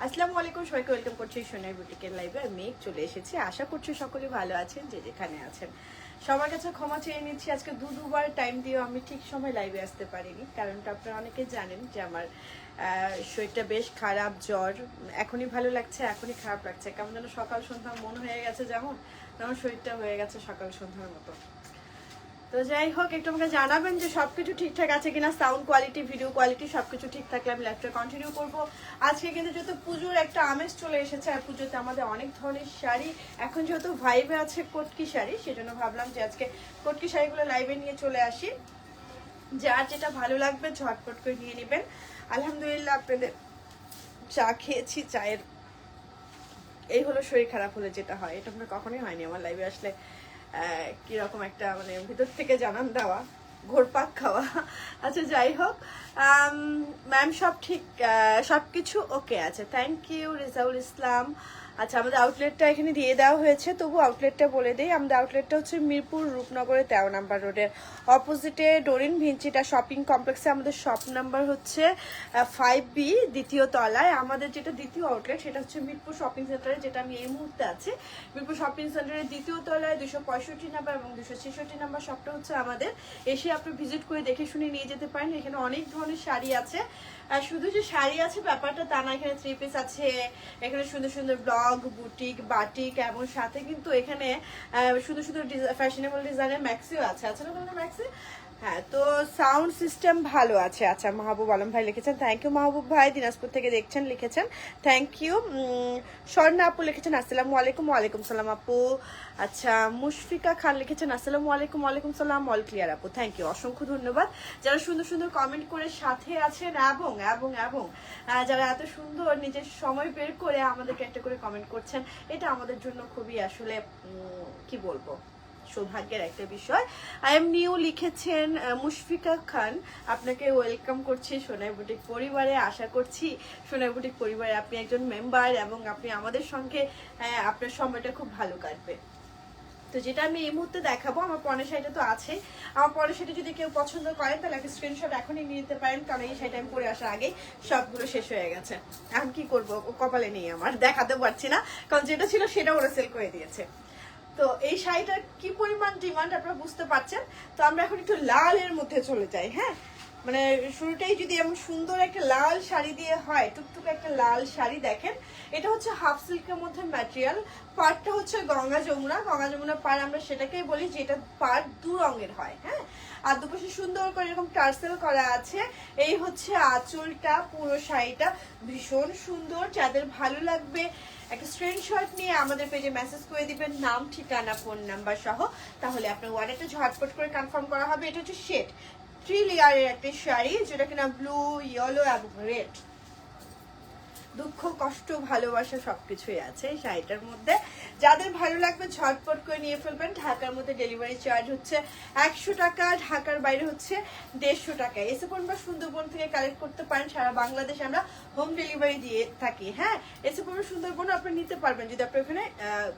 আসসালামু আলাইকুম, সবাইকে ওয়েলকাম করছি সোনার বুটিকের লাইভে আর মেঘ চলে এসেছে। আশা করছি সকলে ভালো আছেন, যে যেখানে আছেন। সবার কাছে ক্ষমা চেয়ে নিচ্ছি, আজকে দু দুবার টাইম দিয়েও আমি ঠিক সময় লাইভে আসতে পারিনি। কারণটা আপনারা অনেকে জানেন যে আমার শরীরটা বেশ খারাপ, জ্বর, এখনই ভালো লাগছে, এখনই খারাপ লাগছে। কেমন যেন সকাল সন্ধ্যা মন হয়ে গেছে যেমন, তেমন শরীরটা হয়ে গেছে সকাল সন্ধ্যার মতো। তো যাই হোক, একটু আমাকে জানাবেন যে সবকিছু ঠিকঠাক আছে কিনা সাউন্ড কোয়ালিটি ভিডিও কোয়ালিটি সবকিছু ঠিক থাকলে আমি লাইফটা কন্টিনিউ করব। আজকে কিন্তু যেহেতু পুজোর একটা আমেজ চলে এসেছে, আর পুজোতে আমাদের অনেক ধরনের শাড়ি। এখন যেহেতু ভাইবে আছে কটকি শাড়ি, সেজন্য ভাবলাম যে আজকে কটকি শাড়িগুলো লাইভে নিয়ে চলে আসি। যার যেটা ভালো লাগবে ঝটপট করে নিয়ে নেবেন। আলহামদুলিল্লাহ, আপনাদের চা খেয়েছি, চায়ের এই হলো শরীর খারাপ হলে যেটা হয়, এটা আপনার কখনোই হয়নি। আমার লাইভে আসলে কীরকম একটা মানে ভিতর থেকে জানান দেওয়া, ঘোরপাক খাওয়া। আচ্ছা যাই হোক ম্যাম সব ঠিক সব কিছু ওকে আছে। Thank you Rezaul Islam. আচ্ছা আমাদের আউটলেটটা এখানে দিয়ে দেওয়া হয়েছে। তবু আউটলেটটা বলে দিই, আমাদের আউটলেটটা হচ্ছে মিরপুর রূপনগরের তেরো নাম্বার রোডের। অপোজিটে ডোরিন ভিঞ্চিটা শপিং কমপ্লেক্সে আমাদের শপ নাম্বার হচ্ছে ফাইভ বি দ্বিতীয় তলায়। আমাদের যেটা দ্বিতীয় আউটলেট সেটা হচ্ছে মিরপুর শপিং সেন্টারে যেটা আমি এই মুহূর্তে আছি। মিরপুর শপিং সেন্টারের দ্বিতীয় তলায় দুশো পঁয়ষট্টি নাম্বার এবং দুশো ছেষট্টি নাম্বার শপটা হচ্ছে আমাদের। এসে আপনি ভিজিট করে দেখে শুনে নিয়ে যেতে পারেন। এখানে অনেক ধরনের শাড়ি আছে। শুধু যে শাড়ি আছে ব্যাপারটা তা না, এখানে থ্রি পিস আছে, এখানে সুন্দর সুন্দর ব্লগ বুটিক বাটিক এবং সাথে কিন্তু এখানে সুন্দর সুন্দর ফ্যাশনেবল ডিজাইনের ম্যাক্সিও আছে। আছে না ম্যাক্সি হ্যাঁ তো সাউন্ড সিস্টেম ভালো আছে। আচ্ছা মাহবুব আলম ভাই লিখেছেন থ্যাংক ইউ মাহবুব ভাই। দিনাজপুর থেকে দেখছেন, লিখেছেন। থ্যাংক ইউ স্বর্ণা আপু লিখেছেন, আসসালামু আলাইকুম, ওয়ালাইকুম সালাম আপু। আচ্ছা মুশফিকা খান লিখেছেন, আসসালামু আলাইকুম, ওয়ালাইকুম সালাম অল ক্লিয়ার আপু। থ্যাংক ইউ অসংখ্য ধন্যবাদ। যারা সুন্দর সুন্দর কমেন্ট করে সাথে আছেন, এবং এবং এবং যারা এত সুন্দর নিজের সময় বের করে আমাদেরকে একটা করে কমেন্ট করছেন, এটা আমাদের জন্য খুবই আসলে কি বলব? সৌভাগ্যের একটা বিষয়। আই এম নিউ লিখেছেন মুশফিকা খান। আপনাকে ওয়েলকাম করছি সোনাই বুটিক পরিবারে। আশা করছি সোনাই বুটিক পরিবারে আপনি একজন মেম্বার এবং আপনি আমাদের সঙ্গে আপনার সময়টা খুব ভালো কাটবে। তো যেটা আমি এই মুহূর্তে দেখাবো, আমার পরের শাড়িটা তো আছে। আমার পরের শাড়ি যদি কেউ পছন্দ করেন তাহলে একটা স্ক্রিনশট এখনই নিয়ে নিতে পারেন, কারণ এই শাড়িটা আমি পরে আসার আগেই সবগুলো শেষ হয়ে গেছে। এখন কি করব? কপালে নেই আমার দেখাতে পারছি না, কারণ যেটা ছিল সেটা ওরা সেল করে দিয়েছে। তো এই শাড়িটার কি পরিমাণ ডিমান্ড আপনারা বুঝতে পারছেন? তো আমরা এখন একটু লালের মধ্যে চলে যাই হ্যাঁ? মানে শুরুটাই যদি এমন সুন্দর একটা লাল শাড়ি দিয়ে হয়, টুকটুক একটা লাল শাড়ি দেখেন, এটা হচ্ছে হাফ সিল্কের মধ্যে ম্যাটেরিয়াল পাড়টা হচ্ছে গঙ্গা যমুনা। গঙ্গা যমুনা পাড় আমরা সেটাকেই বলি, যেটা পাড় দু রঙের হয় হ্যাঁ? আর দুপাশে সুন্দর করে এরকম টার্সেল করা আছে। এই হচ্ছে আঁচলটা, পুরো শাড়িটা। ভীষণ সুন্দর, যাদের ভালো লাগবে একটা স্ক্রিনশট নিয়ে আমাদের পেজে মেসেজ করে দিবেন, নাম, ঠিকানা ফোন নাম্বার সহ। তাহলে আপনার ওয়ালেটটা ঝটপট করে কনফার্ম করা হবে। এটা হচ্ছে শেড থ্রি লেয়ারের একটা শাড়ি, যেটা কিনা ব্লু ইয়েলো এবং রেড দুঃখ, কষ্ট, ভালোবাসা সবকিছুই আছে এই শাড়িটার মধ্যে। যাদের ভালো লাগবে ঝটপট করে নিয়ে ফেলবেন। ঢাকার মধ্যে ডেলিভারি চার্জ হচ্ছে একশো টাকা, ঢাকার বাইরে হচ্ছে দেড়শো টাকা। এসে পড়ুন বা সুন্দরবন থেকে কালেক্ট করতে পারেন। সারা বাংলাদেশে আমরা হোম ডেলিভারি দিয়ে থাকি হ্যাঁ? এসে পড়ুন সুন্দরবন আপনি নিতে পারবেন যদি আপনি ওখানে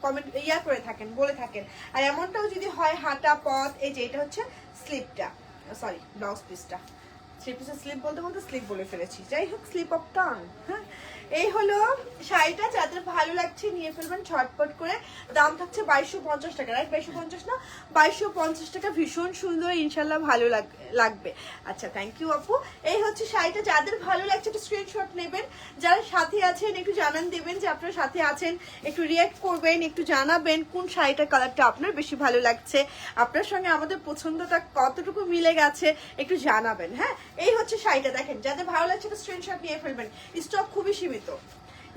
কমেন্ট ইয়া করে থাকেন, বলে থাকেন। আর এমনটাও যদি হয় হাঁটা, পথ, এই যে এটা হচ্ছে স্লিপটা সরি ব্লাউজ পিসটা থ্রি পিসের স্লিপ বলতে বলতে স্লিপ বলে ফেলেছি। যাই হোক, স্লিপ অফ টান হ্যাঁ? এই হলো শাড়িটা যাদের ভালো লাগছে নিয়ে ফেলবেন ছটপট করে। দাম থাকছে বাইশশো পঞ্চাশ টাকা রাইট বাইশশো পঞ্চাশ না? বাইশশো পঞ্চাশ টাকা, ভীষণ সুন্দর ইনশাল্লাহ ভালো লাগ- লাগবে। আচ্ছা থ্যাংক ইউ আপু। এই হচ্ছে শাড়িটা, যাদের ভালো লাগছে একটু স্ক্রিনশট নেবেন। যারা সাথে আছেন, একটু জানান দেবেন যে আপনারা সাথে আছেন, একটু রিয়াক্ট করবেন, একটু জানাবেন কোন শাড়িটার কালারটা আপনার বেশি ভালো লাগছে। আপনার সঙ্গে আমাদের পছন্দটা কতটুকু মিলে গেছে, একটু জানাবেন হ্যাঁ? এই হচ্ছে শাড়িটা, দেখেন, যাদের ভালো লাগছে একটা স্ক্রিনশট নিয়ে ফেলবেন। স্টক খুবই সীমিত।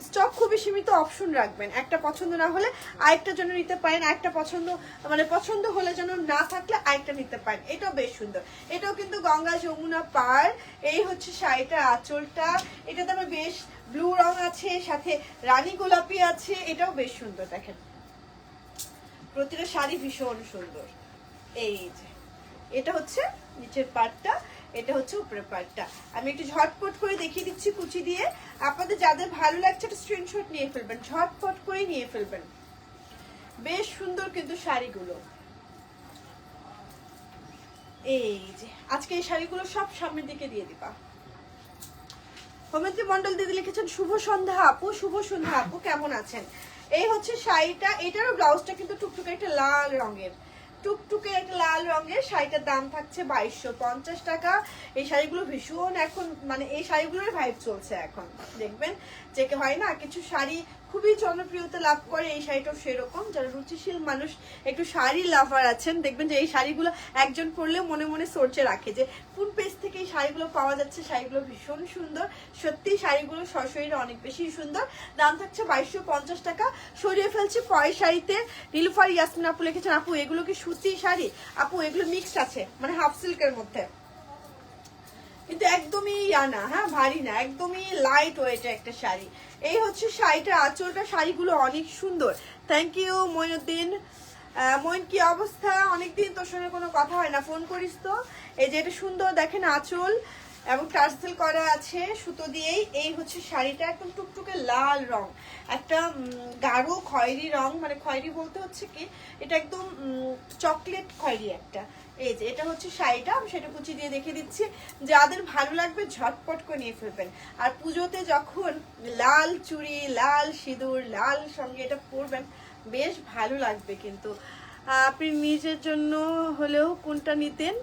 স্টক খুবই সীমিত অপশন রাখবেন। একটা পছন্দ না হলে আরেকটা জন্য নিতে পারেন একটা পছন্দ মানে পছন্দ হলে যেন না থাকলে আরেকটা নিতে পারেন। এটাও বেশ সুন্দর। এটাও কিন্তু গঙ্গা যমুনা পার। এই হচ্ছে শাড়িটা আঁচলটা। এটাতে আমার বেশ ব্লু রং আছে, সাথে রানী গোলাপি আছে। এটাও বেশ সুন্দর, দেখেন। প্রতিটা শাড়ি ভীষণ সুন্দর। এই যে, এটা হচ্ছে নিচের পার্টটা এটা হচ্ছে উপরের পার্টটা আমি একটু ঝটপট করে দেখিয়ে দিচ্ছি কুচি দিয়ে। আপনাদের যাদের ভালো লাগছে একটা স্ক্রিনশট নিয়ে ফেলবেন, ঝটপট করে নিয়ে ফেলবেন। বেশ সুন্দর কিন্তু শাড়িগুলো। এই যে, আজকে এই শাড়িগুলো সব সামনের দিকে দিয়ে দিবা। হোমেন্দ্রী মন্ডল দিদি লিখেছেন, শুভ সন্ধ্যা আপু, শুভ সন্ধ্যা আপু, কেমন আছেন? এই হচ্ছে শাড়িটা, এটারও ব্লাউজটা কিন্তু টুকটুকে একটা লাল রঙের। টুকটুকে এক লাল রঙের শাড়িটার দাম থাকছে বাইশশো পঞ্চাশ টাকা। এই শাড়িগুলো ভীষণ এখন মানে এই শাড়িগুলোর ভাইব চলছে এখন। দেখবেন, যে হয় না, কিছু শাড়ি খুবই জনপ্রিয়তা লাভ করে এই শাড়িটাও সেরকম। যারা রুচিশীল মানুষ, একটু শাড়ি লাভার আছেন, দেখবেন যে এই শাড়িগুলো একজন পরলেও মনে মনে সরচে রাখে যে কোন পেজ থেকে এই শাড়িগুলো পাওয়া যাচ্ছে, শাড়িগুলো ভীষণ সুন্দর। সত্যি শাড়িগুলো সশরীরে অনেক বেশি সুন্দর। দাম থাকছে বাইশশো পঞ্চাশ টাকা। সরিয়ে ফেলছে পয় শাড়িতে নীলুফার ইয়াসমিন আপু লিখেছেন, আপু, এগুলো কি সুতি শাড়ি? আপু, এগুলো মিক্সড আছে মানে হাফ সিল্কের মধ্যে। কিন্তু একদমই ইয়া না হ্যাঁ ভারী না একদমই লাইট ওয়েটের একটা শাড়ি। এই হচ্ছে শাড়িটার আঁচলটা শাড়িগুলো অনেক সুন্দর। থ্যাংক ইউ মইনুদ্দিন আহ, মইন কি অবস্থা? অনেকদিন তোর সঙ্গে কোনো কথা হয় না ফোন করিস তো। এই যে এটা সুন্দর দেখেন আঁচল এবং টার্সেল করা আছে সুতো দিয়েই। এই হচ্ছে শাড়িটা একদম টুকটুকে লাল রং একটা গাঢ় খয়েরি রং মানে খয়েরি বলতে হচ্ছে কি এটা একদম চকলেট খয়েরি একটা। এই যে, এটা হচ্ছে শাড়িটা, আমি সেটা কুচি দিয়ে দেখে দিচ্ছি। যাদের ভালো লাগবে, ঝটপট করে নিয়ে ফেলবেন। আর পুজোতে যখন লাল চুড়ি, লাল সিঁদুর, লাল সঙ্গে এটা পরবেন, বেশ ভালো লাগবে কিন্তু। আপনি নিজের জন্য হলেও কোনটা নিতেন?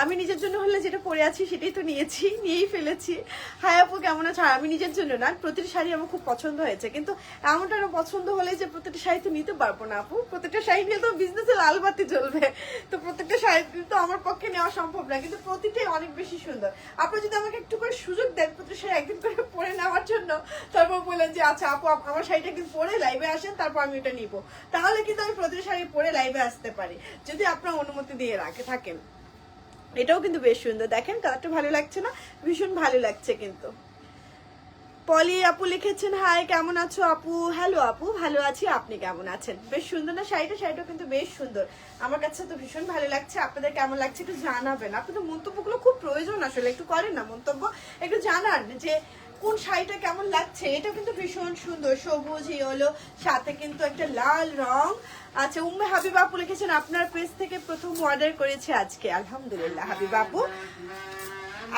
আমি নিজের জন্য হলে যেটা পরে আছি সেটাই তো নিয়েছি, নিয়েই ফেলেছি। হাই আপু, কেমন আছে? আমি নিজের জন্য না, প্রতিটা শাড়ি আমার খুব পছন্দ হয়েছে। কিন্তু এমনটা আরও পছন্দ হলে যে প্রত্যেকটা শাড়ি তো নিতে পারব না আপু। প্রত্যেকটা শাড়ি নিয়ে তো বিজনেসে লাল বাতি জ্বলবে। তো প্রত্যেকটা শাড়ি তো আমার পক্ষে নেওয়া সম্ভব না, কিন্তু প্রতিটাই অনেক বেশি সুন্দর। আপনারা যদি আমাকে একটু করে সুযোগ দেন প্রত্যেকটা শাড়ি একদিন করে পরে নেওয়ার জন্য, তারপর বললেন যে আচ্ছা আপু আমার শাড়িটা কিন্তু পরে লাইভে আসেন, তারপর আমি ওটা নিব। তাহলে কিন্তু আমি প্রতিটা শাড়ি পরে লাইভে আসতে পারি, যদি আপনার অনুমতি দিয়ে রাখে, থাকেন। এটাও কিন্তু বেশ সুন্দর। দেখেন কালারটা ভালো লাগছে না? ভীষণ ভালো লাগছে কিন্তু। পলি, আপু লিখেছেন হাই কেমন আছো আপু? হ্যালো আপু, ভালো আছি। আপনি কেমন আছেন? বেশ সুন্দর না? শাড়িটা শাড়িটা কিন্তু বেশ সুন্দর। আমার কাছে তো ভীষণ ভালো লাগছে। আপনাদের কেমন লাগছে একটু জানাবেন। আপনাদের মন্তব্যগুলো খুব প্রয়োজন আসলে। একটু করেন না মন্তব্য। একটু জানান যে কোন শাড়িটা কেমন লাগছে? এটা কিন্তু ভীষণ সুন্দর। সবুজ হলো সাথে কিন্তু একটা লাল রং। আচ্ছা উম্মে হাবিব আপু লিখেছেন, আপনার পেজ থেকে প্রথম অর্ডার করেছে আজকে। আলহামদুলিল্লাহ হাবিব আপু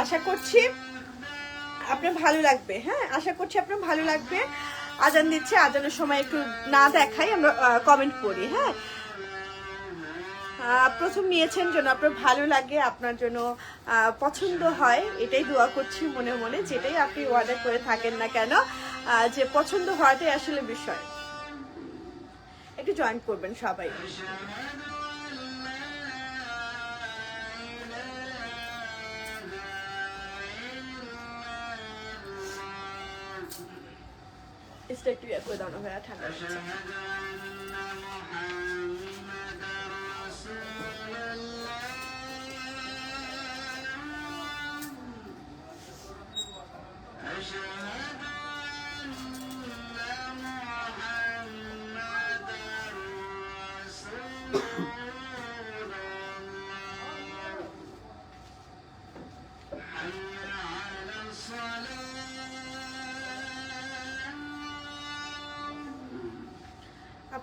আশা করছি আপনার ভালো লাগবে হ্যাঁ? আশা করছি আপনার ভালো লাগবে। আজান দিচ্ছে, আজানের সময় একটু না দেখাই, আমরা কমেন্ট করি হ্যাঁ? প্রথম নিয়েছেন যেন আপনার ভালো লাগে, আপনার জন্য পছন্দ হয়, এটাই দোয়া করছি মনে মনে, যেটাই আপনি অর্ডার করে থাকেন না কেন যে পছন্দ হওয়াটাই আসলে বিষয়। একটু জয়েন করবেন সবাই। একটু ইয়ে করে দাও ঠান্ডা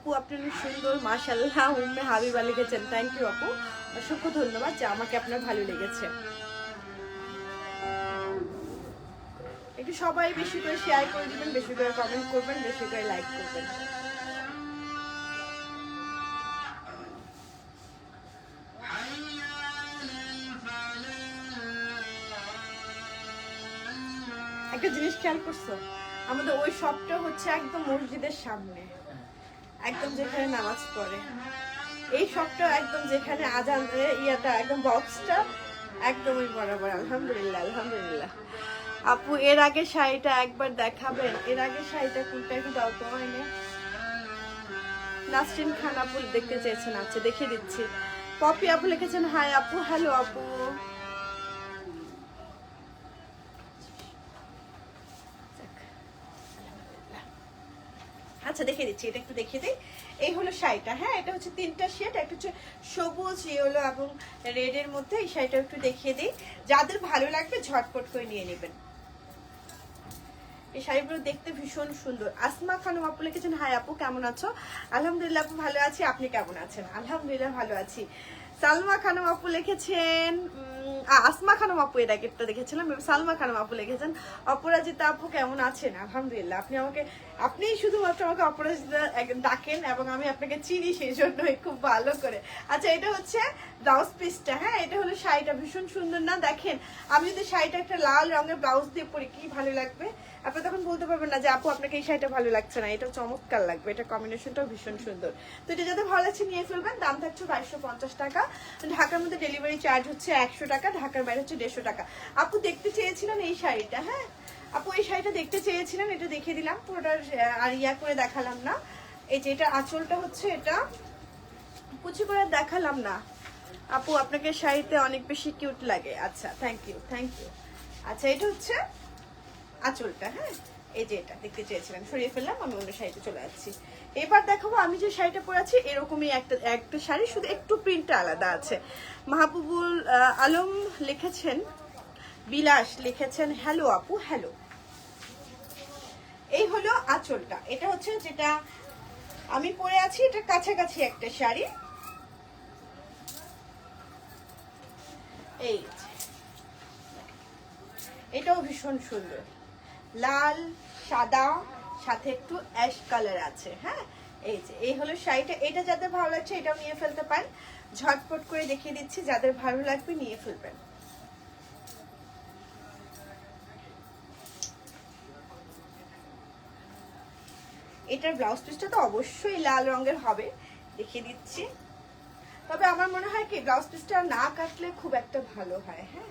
আপু, আপনি অনেক সুন্দর মাশাল্লাহ উম্মে হাবিবা লিখেছেন থ্যাংক ইউ আপু। অসংখ্য ধন্যবাদ যে আমাকে আপনার ভালো লেগেছে। একটু সবাই বেশি করে শেয়ার করে দিবেন, বেশি করে কমেন্ট করবেন, বেশি করে লাইক করবেন। একটা জিনিস খেয়াল করছ? আমাদের ওই শপটা হচ্ছে একদম মসজিদের সামনে। একদম যেখানে নামাজ পড়ে। এই শপটা একদম যেখানে আজান ইয়াটা একদম বক্সটা একদমই বরাবর। আলহামদুলিল্লাহ আলহামদুলিল্লাহ। আপু, এর আগে শাড়িটা একবার দেখাবেন? এর আগে শাড়িটা কোনটা একটু দাও তো হয়নি? নাসরিন খান আপু দেখতে চেয়েছেন আচ্ছা দেখে দিচ্ছি। পপি আপু লিখেছেন, হাই আপু, হ্যালো আপু। আচ্ছা দেখে দিচ্ছি, এটা একটু দেখিয়ে দিই। এই হলো শাড়িটা হ্যাঁ এটা হচ্ছে তিনটা শেড একটা হচ্ছে সবুজ ইয়েলো এবং রেডের মধ্যে, এই শাড়িটা একটু দেখিয়ে দিই। যাদের ভালো লাগবে, ঝটপট করে নিয়ে নেবেন। এই শাড়িগুলো দেখতে ভীষণ সুন্দর। আসমা খানম আপু লিখেছেন হাই আপু, কেমন আছো? আলহামদুলিল্লাহ আপু ভালো আছি, আপনি কেমন আছেন? আলহামদুলিল্লাহ ভালো আছি। সালমা খানম আপু লিখেছেন আসমা খানম আপু এটা একটা দেখেছিলাম সালমা খানম আপু লিখেছেন, অপরাজিতা আপু কেমন আছেন? আলহামদুলিল্লাহ, আপনি আমাকে আপনি শুধুমাত্র আমাকে অপরাজিতা ডাকেন এবং আমি আপনাকে চিনি সেই জন্যই খুব ভালো করে। আচ্ছা এটা হচ্ছে ব্লাউজ পিসটা হ্যাঁ? এটা হলো শাড়িটা, ভীষণ সুন্দর। না, দেখেন, আমি যদি শাড়িটা একটা লাল রঙের ব্লাউজ দিয়ে পরি, কি ভালো লাগবে? আপনি তখন বলতে পারবেন না যে আপু, আপনাকে এই শাড়িটা ভালো লাগছে না এটা চমৎকার লাগবে, এটা কম্বিনেশনটাও ভীষণ সুন্দর। তো এটা যাদের ভালো লাগছে নিয়ে ফেলবেন, দাম থাকছে বাইশশো পঞ্চাশ টাকা। ঢাকার মধ্যে ডেলিভারি চার্জ হচ্ছে একশো টাকা, ঢাকার বাইরে হচ্ছে দেড়শো টাকা। আপু, দেখতে চেয়েছিলেন এই শাড়িটা হ্যাঁ? আপু, এই শাড়িটা দেখতে চেয়েছিলেন, এটা দেখিয়ে দিলাম, পুরোটা আর ইয়া করে দেখালাম না। এই যে এটা আঁচলটা হচ্ছে এটা। কুচি করে দেখালাম না। আপু, আপনাকে শাড়িতে অনেক বেশি কিউট লাগে। আচ্ছা থ্যাংক ইউ থ্যাংক ইউ আচ্ছা এটা হচ্ছে আঁচলটা হ্যাঁ? এই যে এটা, দেখতে চেয়েছিলেন সরিয়ে ফেললাম, আমি অন্য শাড়িতে চলে যাচ্ছি এবার দেখাবো আমি যে শাড়িটা পরে আছি, এরকমই একটা একটা শাড়ি, শুধু একটু প্রিন্টটা আলাদা আছে। মাহবুবুল আলম লিখেছেন, বিলাস লিখেছেন হ্যালো আপু হ্যালো এই হলো আঁচলটা। এটা হচ্ছে যেটা আমি পরে আছি, এটা কাছাকাছি একটা শাড়ি। এই এটাও ভীষণ সুন্দর। লাল, সাদা, সাথে একটু অ্যাশ কালার আছে হ্যাঁ? এই যে, এই হলো শাড়িটা। এটা যাদের ভালো লাগছে, এটাও নিয়ে ফেলতে পারেন। ঝটপট করে দেখিয়ে দিচ্ছি, যাদের ভালো লাগবে নিয়ে ফেলবেন। এটার ব্লাউজ পিসটা তো অবশ্যই লাল রঙের হবে, দেখিয়ে দিচ্ছি। তবে আমার মনে হয় কি, ব্লাউজ পিসটা না কাটলে খুব একটা ভালো হয় হ্যাঁ?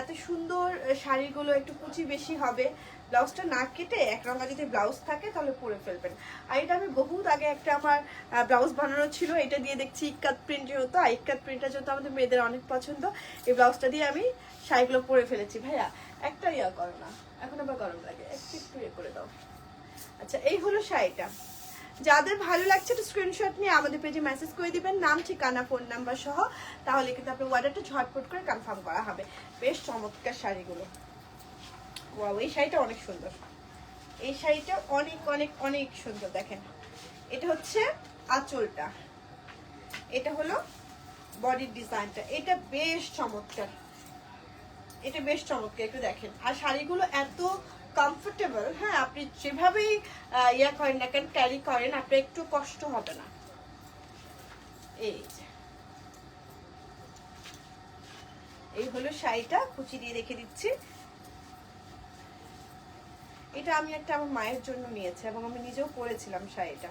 এত সুন্দর শাড়িগুলো একটু কুচি বেশি হবে। ব্লাউজটা না কেটে এক রঙা যদি ব্লাউজ থাকে তাহলে পরে ফেলবেন। আর এটা আমি বহুত আগে একটা আমার ব্লাউজ বানানো ছিল। এটা দিয়ে দেখছি ইক্কাত প্রিন্ট যেহেতু, আর ইক্কাত প্রিন্টটা যেহেতু আমাদের মেয়েদের অনেক পছন্দ, এই ব্লাউজটা দিয়ে আমি শাড়িগুলো পরে ফেলেছি। ভাইয়া, একটা ইয়া করো না। এখন আবার গরম লাগে। একটু একটু ইয়ে করে দাও। আচ্ছা এই হলো শাড়িটা। যাদের ভালো লাগছে একটু স্ক্রিনশট নিয়ে আমাদের পেজে মেসেজ করে দিবেন, নাম, ঠিকানা ফোন নাম্বার সহ। তাহলে কিন্তু আপনার অর্ডারটা ঝটপট করে কনফার্ম করা হবে। বেশ চমৎকার শাড়িগুলো। ওয়াও এই শাড়িটা অনেক সুন্দর। এই শাড়িটা অনেক অনেক অনেক সুন্দর, দেখেন। এটা হচ্ছে আঁচলটা। এটা হলো বডির ডিজাইনটা এটা বেশ চমৎকার। এটা বেশ চমৎকার, একটু দেখেন। আর শাড়িগুলো এত কমফোর্টেবল হ্যাঁ আপনি যেভাবেই ইয়া করেন না কেন ক্যারি করেন, আপনার একটু কষ্ট হবে না। এই। এই হলো শাড়িটা, কুচি দিয়ে রেখে দিচ্ছি। এটা আমি একটা আমার মায়ের জন্য নিয়েছি এবং আমি নিজেও পরেছিলাম শাড়িটা।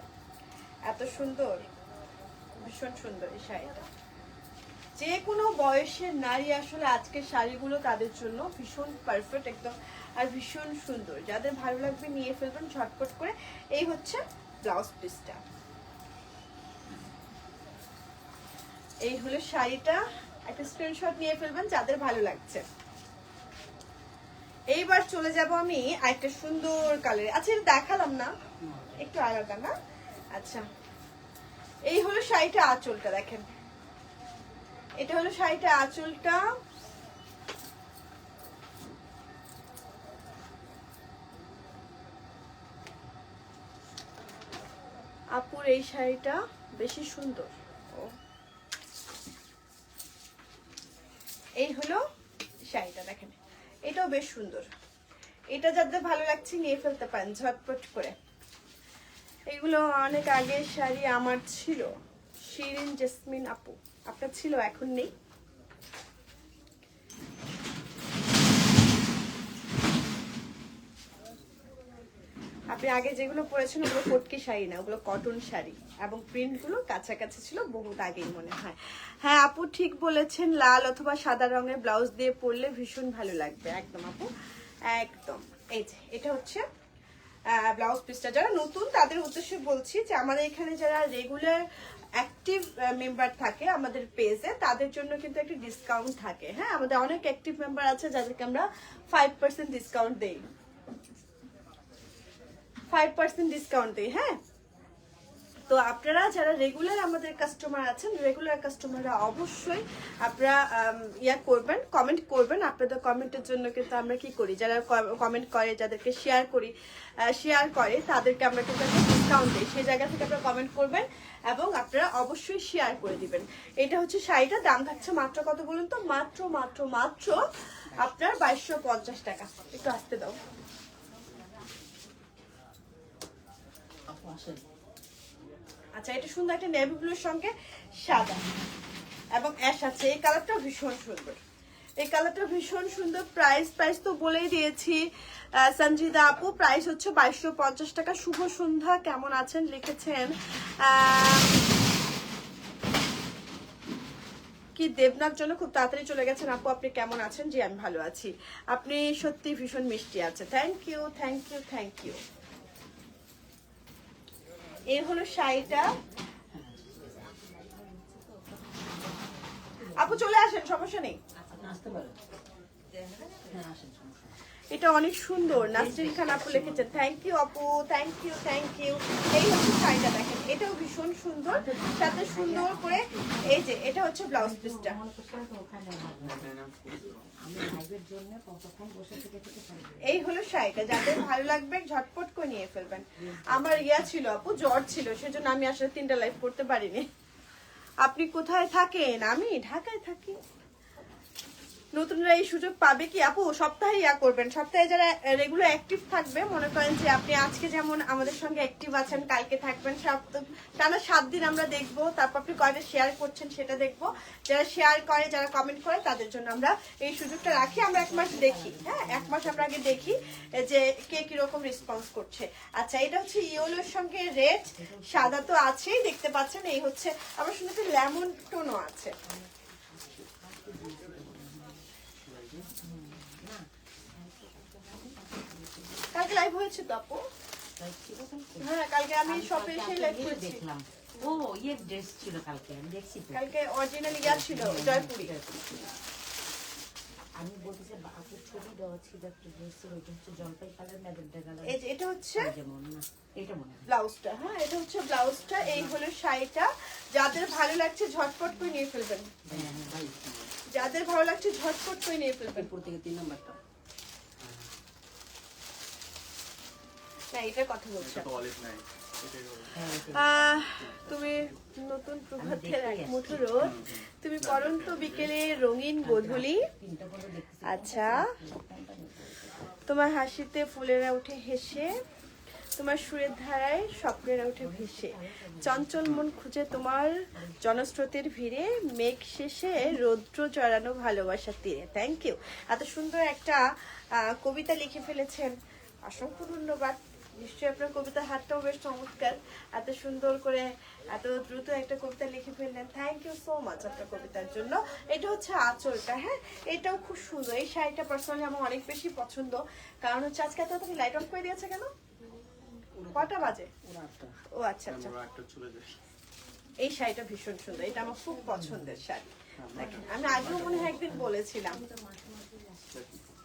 এত সুন্দর, ভীষণ সুন্দর এই শাড়িটা। যে কোনো বয়সের নারী আসলে আজকের শাড়িগুলো তাদের জন্য ভীষণ পারফেক্ট একদম আর ভীষণ সুন্দর। যাদের ভালো লাগবে নিয়ে ফেলবেন ঝটপট করে। এই হচ্ছে ব্লাউজ পিসটা। এই হলো শাড়িটা। একটা স্ক্রিনশট নিয়ে ফেলবেন যাদের ভালো লাগছে। এইবার চলে যাব আমি একটা সুন্দর কালারে আচ্ছা এটা দেখালাম না। একটু আলাদা না? আচ্ছা। এই হলো শাড়িটা আঁচলটা, দেখেন। এটা হলো শাড়িটা, আঁচলটা। আপুর এই শাড়িটা বেশি সুন্দর। ও। এই হলো শাড়িটা, দেখেন। এটাও বেশ সুন্দর। এটা যাদের ভালো লাগছে নিয়ে ফেলতে পারেন, ঝটপট করে। এগুলো অনেক আগের শাড়ি আমার ছিল। শিরিন জেসমিন আপু। আপনার ছিল, এখন নেই। আপনি আগে যেগুলো পরেছেন ওগুলো ফটকি শাড়ি না, ওগুলো কটন শাড়ি এবং প্রিন্টগুলো কাছাকাছি ছিল, বহুত আগেই মনে হয়। হ্যাঁ আপু ঠিক বলেছেন, লাল অথবা সাদা রঙের ব্লাউজ দিয়ে পরলে ভীষণ ভালো লাগবে। একদম আপু, একদম। এই যে, এটা হচ্ছে ব্লাউজ পিসটা যারা নতুন, তাদের উদ্দেশ্যে বলছি যে আমাদের এখানে যারা রেগুলার অ্যাক্টিভ মেম্বার থাকে আমাদের পেজে তাদের জন্য কিন্তু একটা ডিসকাউন্ট থাকে। হ্যাঁ আমাদের অনেক অ্যাক্টিভ মেম্বার আছে যাদেরকে আমরা ফাইভ পার্সেন্ট ডিসকাউন্ট দেই। ফাইভ পার্সেন্ট ডিসকাউন্ট দিই হ্যাঁ? তো আপনারা যারা রেগুলার আমাদের কাস্টমার আছেন রেগুলার কাস্টমাররা অবশ্যই আপনারা ইয়া করবেন কমেন্ট করবেন। আপনাদের কমেন্টের জন্য কিন্তু আমরা কি করি? যারা কমেন্ট করে, যাদেরকে শেয়ার করি শেয়ার করে, তাদেরকে আমরা কিন্তু একটা ডিসকাউন্ট দিই। সেই জায়গা থেকে আপনারা কমেন্ট করবেন এবং আপনারা অবশ্যই শেয়ার করে দিবেন। এটা হচ্ছে শাড়িটা দাম থাকছে মাত্র কত বলুন তো? মাত্র মাত্র মাত্র আপনার বাইশশো টাকা। একটু আসতে দাও। আসেন। আচ্ছা এটা সুন্দর একটা নেভি ব্লুর সঙ্গে সাদা। এবং অ্যাশ আছে। এই কালারটাও ভীষণ সুন্দর। এই কালারটা ভীষণ সুন্দর। প্রাইস প্রাইস তো বলেই দিয়েছি। সঞ্জিদা আপু প্রাইস হচ্ছে বাইশশো পঞ্চাশ টাকা। শুভ সন্ধ্যা। কেমন আছেন? লিখেছেন কি দেবনাথ জন্য খুব তাড়াতাড়ি চলে গেছেন। আপু, আপনি কেমন আছেন? জি, আমি ভালো আছি। আপনি সত্যি ভীষণ মিষ্টি আছে thank you thank you thank you এই হলো শাড়িটা। আপু চলে আসেন সমস্যা নেই। আপনি আসতে পারেন হ্যাঁ আসেন সমস্যা নেই। এটা অনেক সুন্দর। নাসরিন খান আপু লিখেছেন থ্যাংক ইউ আপু থ্যাংক ইউ থ্যাংক ইউ এই হচ্ছে শাড়িটা দেখেন, এটাও ভীষণ সুন্দর। সাথে সুন্দর করে, এই যে, এটা হচ্ছে ব্লাউজ পিসটা। এই হলো শাড়িটা, যাদের ভালো লাগবে ঝটপট করে নিয়ে ফেলবেন। আমার ইয়া ছিল আপু, জ্বর ছিল, সেজন্য আমি আসলে তিনটা লাইভ করতে পারিনি। আপনি কোথায় থাকেন? আমি ঢাকায় থাকি। নতুনরা এই সুযোগ পাবে কি? আপু, সপ্তাহে ইয়া করবেন। সপ্তাহে যারা রেগুলার অ্যাক্টিভ থাকবে, মনে করেন যে আপনি আজকে যেমন আমাদের সঙ্গে অ্যাক্টিভ আছেন, কালকে থাকবেন টানা সাত দিন আমরা দেখব, তারপর আপনি কয়টা শেয়ার করছেন সেটা দেখব। যারা শেয়ার করে, যারা কমেন্ট করে, তাদের জন্য আমরা এই সুযোগটা রাখি। আমরা এক মাস দেখি হ্যাঁ? এক মাস আমরা আগে দেখি যে কে কীরকম রেসপন্স করছে। আচ্ছা এটা হচ্ছে ইয়েলোর সঙ্গে রেড সাদা তো আছেই, দেখতে পাচ্ছেন, এই হচ্ছে, আমার শুনেছি লেমন টোনও আছে। কালকে লাইভ হয়েছে তো আপু? হ্যাঁ কালকে আমি শপে এসে লাইভ করেছি। দেখলাম। ও ইয়ে ড্রেস ছিল কালকে আমি দেখছি কালকে অরিজিনাল ইয়া ছিল জয়পুরি। আমি বলতেছি আপুর ছবি দেওয়া ছিল একটা ড্রেস ছিল ওইটা হচ্ছে জলপাই কালার ম্যাজেন্টা কালার এই যে এটা হচ্ছে যেমন না এটা মনে হয়। ব্লাউজটা হ্যাঁ এটা হচ্ছে ব্লাউজটা এই হলো শাড়িটা। যাদের ভালো লাগছে ঝটপট করে নিয়ে ফেলবেন। হ্যাঁ হ্যাঁ যাদের ভালো লাগছে ঝটপট করে নিয়ে ফেলবেন। থেকে তিন নাম্বারটা। না এটার কথা বলছি। তুমি নতুন প্রভাতের এক মুঠো রোদ। তুমি পরন্ত বিকেলে রঙিন গোধূলি। আচ্ছা। তোমার হাসিতে ফুলেরা উঠে হেসে তোমার সুরের ধারায় স্বপ্নেরা উঠে ভেসে। চঞ্চল মন খুঁজে তোমার জনস্রোতের ভিড়ে মেঘ শেষে রৌদ্র জড়ানো ভালোবাসার তীরে। থ্যাংক ইউ এত সুন্দর একটা কবিতা লিখে ফেলেছেন। অসংখ্য ধন্যবাদ। নিশ্চয়ই আপনার কবিতার হাতটাও বেশ চমৎকার। এত সুন্দর করে, এত দ্রুত একটা কবিতা লিখে ফেললেন। থ্যাংক ইউ সো মাচ আপনার কবিতার জন্য। এটা হচ্ছে আঁচলটা হ্যাঁ? এটাও খুব সুন্দর। এই শাড়িটা পার্সোনালি আমার অনেক বেশি পছন্দ। কারণ হচ্ছে আজকে এত তুমি লাইট অফ করে দিয়েছে কেন? কটা বাজে? ও আচ্ছা আচ্ছা। এই শাড়িটা ভীষণ সুন্দর। এটা আমার খুব পছন্দের শাড়ি। আমি আগেও মনে হয় একদিন বলেছিলাম।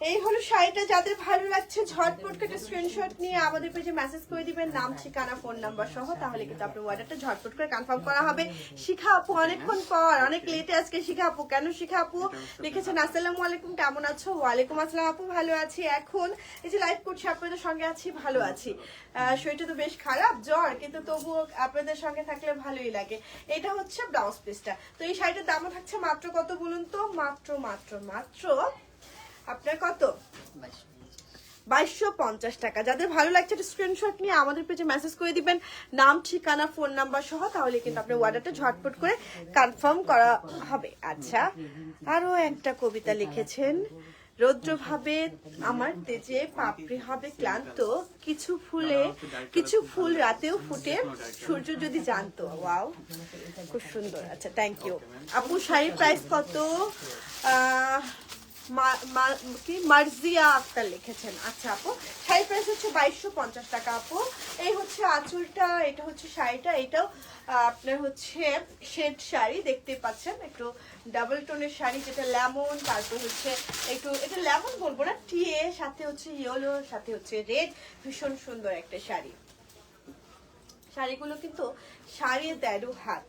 এই হলো শাড়িটা, যাদের ভালো লাগছে ঝটপট করে স্ক্রিনশট নিয়ে আমাদের পেজে মেসেজ করে দিবেন। নাম, ঠিকানা ফোন নাম্বার সহ, তাহলে কিন্তু আপনার অর্ডারটা ঝটপট করে কনফার্ম করা হবে। শিখা আপু, অনেকক্ষণ পর, অনেক লেটে আজকে। শিখা আপু, কেন শিখা আপু? লিখেছেন, আসসালামু আলাইকুম, কেমন আছো? ওয়ালাইকুম আসসালাম আপু, ভালো আছি। এখন এই যে লাইভ করছি, আপনাদের সঙ্গে আছি, ভালো আছি। শরীরটা তো বেশ খারাপ, জ্বর, কিন্তু তবুও আপনাদের সঙ্গে থাকলে ভালোই লাগে। এটা হচ্ছে ব্লাউজ পিসটা তো এই শাড়িটার দামও থাকছে মাত্র কত বলুন তো? মাত্র মাত্র মাত্র আপনার কত? বাইশ বাইশশো পঞ্চাশ টাকা। যাদের ভালো লাগছে একটা স্ক্রিনশট নিয়ে আমাদের পেজে মেসেজ করে দিবেন। নাম, ঠিকানা ফোন নাম্বার সহ, তাহলে কিন্তু আপনার অর্ডারটা ঝটপট করে কনফার্ম করা হবে। আচ্ছা আরও একটা কবিতা লিখেছেন। রৌদ্রভাবে আমার তেজে পাপড়ি হবে ক্লান্ত। কিছু ফুলে, কিছু ফুল রাতেও ফুটে, সূর্য যদি জানতো। ওয়াও খুব সুন্দর। আচ্ছা থ্যাংক ইউ আপু, শাড়ির প্রাইস কত? কি? মার্জিয়া আক্তার লিখেছেন। আচ্ছা আপু, শাড়ি প্রাইস হচ্ছে বাইশশো পঞ্চাশ টাকা আপু। এই হচ্ছে আঁচলটা, এটা হচ্ছে শাড়িটা, এটাও আপনার হচ্ছে শেড শাড়ি দেখতে পাচ্ছেন। একটু ডাবল টোনের শাড়ি, যেটা লেমন তারপর হচ্ছে একটু, এটা লেমন বলব না টিয়ে সাথে হচ্ছে ইয়েলো সাথে হচ্ছে রেড ভীষণ সুন্দর একটা শাড়ি। শাড়িগুলো কিন্তু সাড়ে তেরো হাত।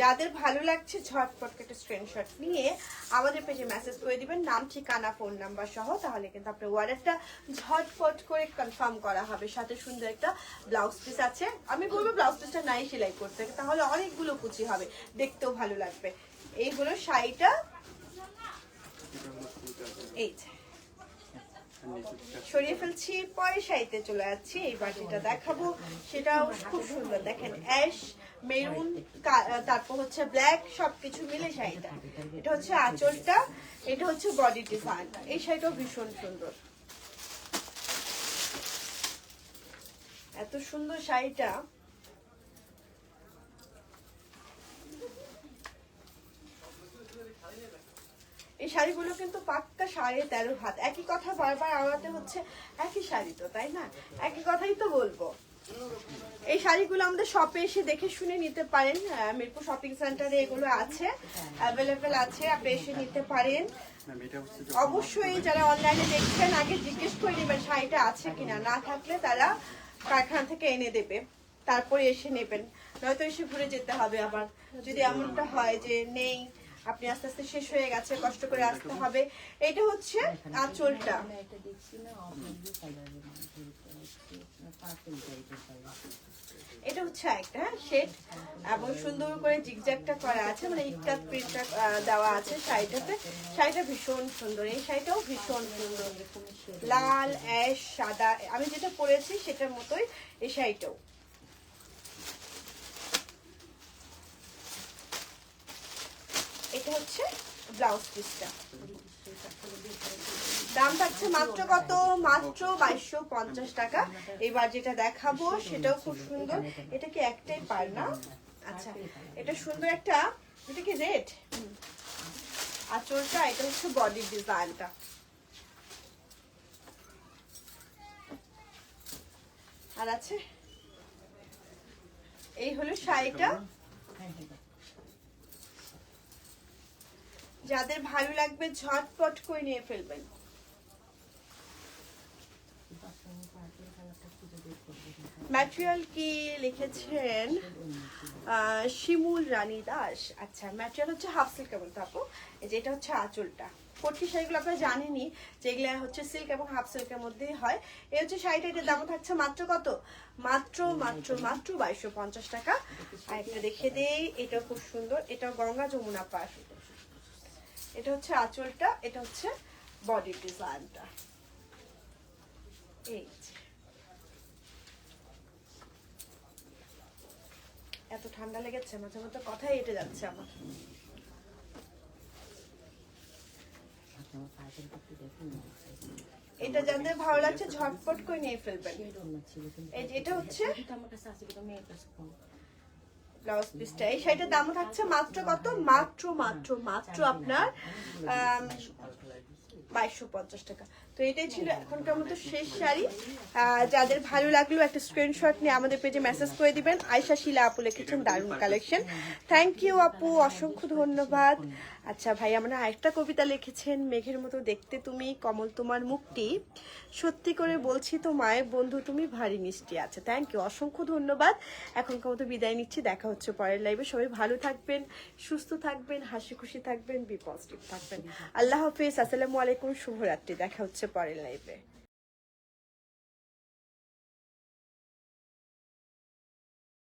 যাদের ভালো লাগছে, ঝটপট একটা স্ক্রিনশট নিয়ে আমাদের পেজে মেসেজ করে দিবেন। নাম, ঠিকানা ফোন নাম্বার সহ, তাহলে কিন্তু আপনার অর্ডারটা ঝটপট করে কনফার্ম করা হবে। সাথে সুন্দর একটা ব্লাউজ পিস আছে। আমি বলব ব্লাউজ পিসটা নাই সেলাই করতে, তাহলে অনেকগুলো কুচি হবে। দেখতেও ভালো লাগবে। এই হলো শাড়িটা। এই সরিয়ে ফেলছি পরে শাড়িতে চলে যাচ্ছি এইবার যেটা দেখাবো। সেটাও খুব সুন্দর। দেখেন, অ্যাশ, মেরুন তারপর হচ্ছে ব্ল্যাক, সবকিছু মিলে শাড়িটা। এটা হচ্ছে আঁচলটা, এটা হচ্ছে বডি ডিজাইনটা এই শাড়িটাও ভীষণ সুন্দর। এত সুন্দর শাড়িটা। এই শাড়িগুলো কিন্তু পাক্কা সাড়ে তেরো হাত। একই কথা বারবার আওড়াতে হচ্ছে একই শাড়ি তো তাই না? একই কথাই তো বলব। এই শাড়িগুলো আমাদের শপে এসে দেখে শুনে নিতে পারেন। মিরপুর শপিং সেন্টারে এগুলো আছে অ্যাভেলেবেল আছে আপনি এসে নিতে পারেন। অবশ্যই যারা অনলাইনে দেখছেন আগে জিজ্ঞেস করে নেবেন শাড়িটা আছে কিনা। না থাকলে তারা কারখানা থেকে এনে দেবে। তারপরে এসে নেবেন। নয়তো এসে ঘুরে যেতে হবে আবার। যদি এমনটা হয় যে নেই আপনি আস্তে আস্তে শেষ হয়ে গেছে, কষ্ট করে আসতে হবে। এটা হচ্ছে আঁচলটা। এটা হচ্ছে একটা শেড এবং সুন্দর করে জিগজ্যাগটা করা আছে মানে ইকাত প্রিন্টটা দেওয়া আছে শাড়িটাতে। শাড়িটা ভীষণ সুন্দর, এই শাড়িটাও ভীষণ সুন্দর। লাল, অ্যাশ, সাদা, আমি যেটা পরেছি সেটার মতোই এই শাড়িটাও। এটা হচ্ছে ব্লাউজ পিসটা। দাম থাকছে মাত্র কত? মাত্র বাইশশো পঞ্চাশ টাকা। এবার যেটা দেখাবো, সেটাও খুব সুন্দর। এটা কি একটাই পার না আচ্ছা এটা সুন্দর একটা, এটা কি রেড? আঁচলটা, এটা হচ্ছে বডি ডিজাইনটা। আর আছে? এই হলো শাড়িটা হ্যাঁ হ্যাঁ যাদের ভালো লাগবে, ঝটপট করে নিয়ে ফেলবেন। ম্যাটেরিয়াল কি লিখেছেন? শিমুল রানী দাস। আচ্ছা ম্যাটেরিয়াল হচ্ছে হাফ সিল্ক এবং তারপর এই যে এটা হচ্ছে আঁচলটা। পট্টি শাড়িগুলো আপনারা জানেনই যেগুলো হচ্ছে সিল্ক এবং হাফ সিল্কের মধ্যেই হয়। এই হচ্ছে শাড়িটা, এটার দাম থাকছে মাত্র কত? মাত্র মাত্র মাত্র বাইশশো পঞ্চাশ টাকা। আর একটা দেখে দেই এটা খুব সুন্দর। এটা গঙ্গা যমুনা পার। এটা হচ্ছে আঁচলটা, এটা হচ্ছে বডি ডিজাইনটা এই এত ঠান্ডা লেগেছে, মাঝে মধ্যে কথাই এটে যাচ্ছে আমার। এটা যাদের ভালো লাগছে, ঝটপট করে নিয়ে ফেলবেন। এটা হচ্ছে আমার কাছে আছে কিন্তু মেয়ের কাছে কম ব্লাউজ পিসটা। এই শাড়িটার দাম থাকছে মাত্র কত? মাত্র মাত্র মাত্র আপনার বাইশশো পঞ্চাশ টাকা। তো এটাই ছিল এখনকার মতো শেষ শাড়ি যাদের ভালো লাগল একটা স্ক্রিনশট নিয়ে আমাদের পেজে মেসেজ করে দিবেন। আয়শা শিলা আপু লিখেছেন, দারুণ কালেকশন থ্যাংক ইউ আপু, অসংখ্য ধন্যবাদ। আচ্ছা ভাই, আমরা আরেকটা কবিতা লিখেছেন, মেঘের মতো দেখতে তুমি, কমল তোমার মুখটি সত্যি করে বলছি তোমায়, বন্ধু তুমি, ভারী মিষ্টি আছে। থ্যাংক ইউ অসংখ্য ধন্যবাদ। এখনকার মতো বিদায় নিচ্ছি, দেখা হচ্ছে পরের লাইভে সবাই ভালো থাকবেন, সুস্থ থাকবেন, হাসি খুশি থাকবেন বি পজিটিভ থাকবেন। আল্লাহ হাফিজ, আসসালামু আলাইকুম, শুভরাত্রি। দেখা হচ্ছে পরের লাইভে